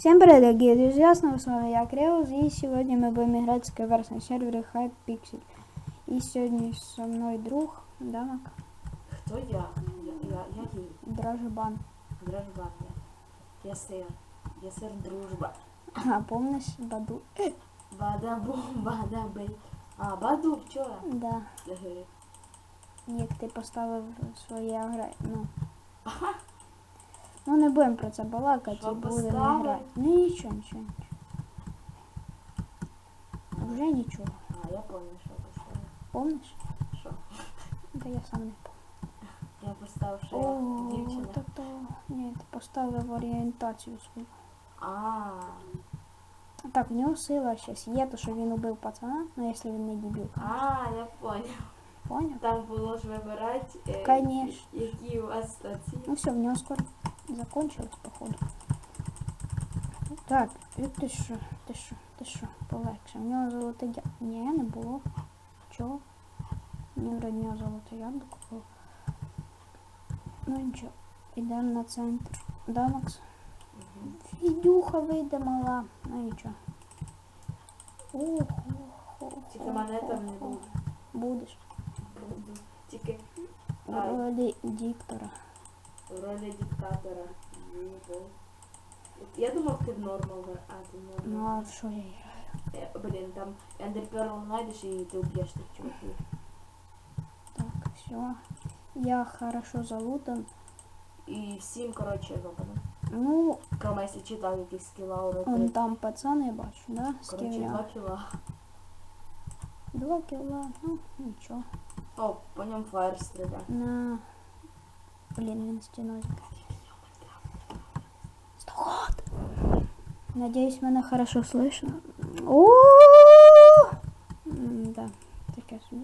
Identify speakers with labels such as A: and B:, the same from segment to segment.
A: Всем привет, дорогие друзья, снова с вами я, Креус, и сегодня мы будем играть с КВР на сервере Hypixel. И сегодня со мной друг, Дамок,
B: Хто я? Я, я, я їй.
A: Дрожбан.
B: Дружба. Я, я сир. Я сир дружба.
A: А, помнишь Баду?
B: Бада-бум, бада-бей. А, баду вчора.
A: Да,
B: Ага.
A: як ти поставив своє гра... ну. Ну не будемо про це балакати,
B: Що
A: будемо
B: поставив?
A: грати. Ну нічого, нічого, нічого. Вже нічого.
B: А, я понял, що поставив.
A: Помниш?
B: Що?
A: Да я сам не помню.
B: Я поставив, що
A: О,
B: я дівчина.
A: то то. Ні, ти поставив орієнтацію свою.
B: А,
A: Так, в нього сила щось є, то що він убив пацана, ну якщо він не дебіл.
B: а, я понял.
A: Поняв?
B: Там було ж вибирати, е,
A: Конечно.
B: які у вас статті.
A: Ну все, в нього скоро Закончилось, походу. Так, і ти що, ти що, ти що, полегше. В нього золоте я... Ні, не було. Чого? Ні, вроде нього золоте яблуко було. Ну нічого. Йдемо на центр. Да, Макс? Фідюха вийде мала. Ну нічого. Ох, ох, ох,
B: Тільки
A: ох,
B: монетам не
A: ох,
B: буду.
A: Будеш.
B: Буду. Тільки
A: ролі диктора.
B: В ролі диктатора. Я думав, ти в нормал, а ти в
A: Ну а що я граю?
B: Е, Блін, там Ender Pearl знайдеш і ти уб'єш тих чуваків.
A: Так, все. Я хорошо залутан.
B: І всім, коротше, випаде.
A: Ну,
B: Кроме, якщо читав якісь скіла
A: он там пацан, я бачу, да?
B: Коротше,
A: ким
B: два
A: я?
B: кіла.
A: Два кіла, ну, нічого.
B: О, по ньому фаєр стріляє.
A: На. Блін, він стіною. Стоход! Надеюсь, мене хорошо слышно. О! Да, таке собі.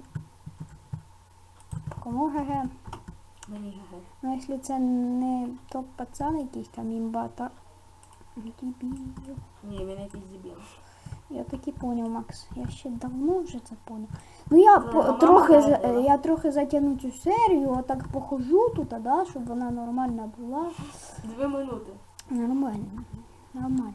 A: Кому ГГ?
B: Мені гаге.
A: Ну, якщо це не топ пацан якийсь там імба, то... Дебіл.
B: Ні, він якийсь дебіл.
A: Я так і поняв, Макс. Я ще давно вже це поняв. Ну я
B: Ну,
A: по, трохи за-
B: радила.
A: я трохи затягну цю серію, отак похожу тут, да, щоб вона нормальна була.
B: Дві минути.
A: Нормально. Нормально.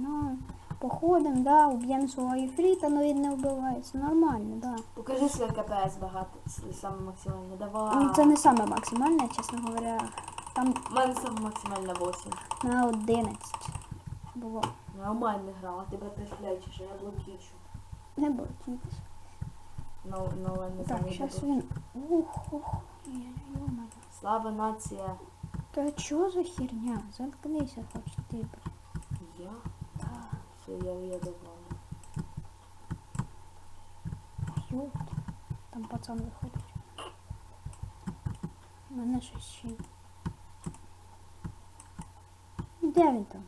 A: Ну, походимо, да, уб'ємо свого ефріта, але він не вбивається. Нормально, да.
B: Покажи своє КПС багато, саме максимальне. Давай.
A: Ну, це не саме максимальне, чесно говоря. Там
B: У мене саме максимальне 8.
A: на 11 було.
B: Нормально грав, а тебе теж а я блокічу.
A: Не тільки.
B: Ну, ну, не
A: Так, зараз він. Ух, ух.
B: Слава нація.
A: Та чого за херня? Заткнися хоч ти.
B: Я?
A: Та,
B: Все, я в ванну.
A: ёпт. Там пацан виходить. У мене щось ще. Де він там?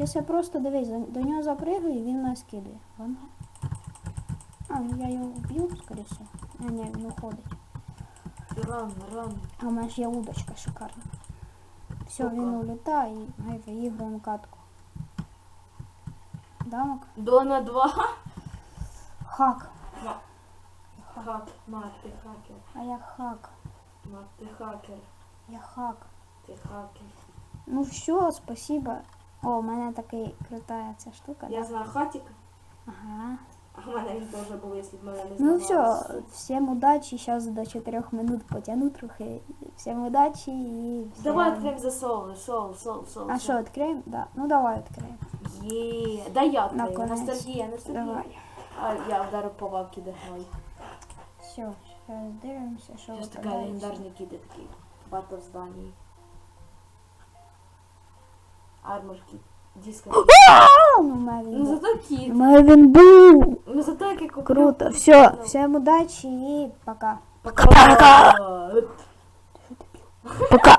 A: Щас я просто дивись, до, нього запригаю і він мене скидає. Вона. А, ну я його вб'ю, скоріше. А ні, він уходить.
B: Ран, ран.
A: А в мене ж є удочка шикарна. Все,
B: Ну-ка.
A: він улітає і ми виіграємо катку. Дамок?
B: Дона 2.
A: Хак.
B: Хак, мат, ти хакер.
A: А я хак.
B: Мат, ти хакер.
A: Я хак.
B: Ти хакер.
A: Ну все, спасибо. О, у мене такий крутая ця штука.
B: Я
A: да?
B: знаю хатик,
A: Ага.
B: а в мене він теж був, якщо б мене не
A: Ну все, всем удачи. Сейчас до 4 минут потяну трохи. Всем удачи и всем...
B: Давай відкриємо за соул, соул, соул, соул.
A: А что, откроем? Да. Ну давай откроем.
B: Є, да я відкрию.
A: Наконець.
B: Ностальгія, ностальгія.
A: Давай.
B: А я вдарив по бабки догнай.
A: Все, сейчас дивимося, що
B: Щось така легендарний кіди такий. Батл в здании. Арморки.
A: Диска. Ну,
B: Ну
A: був.
B: зато кіт.
A: Мевін був.
B: Ну зато як я куплю.
A: Круто. Все, всем удачи и пока.
B: Пока.
A: Пока. Пока.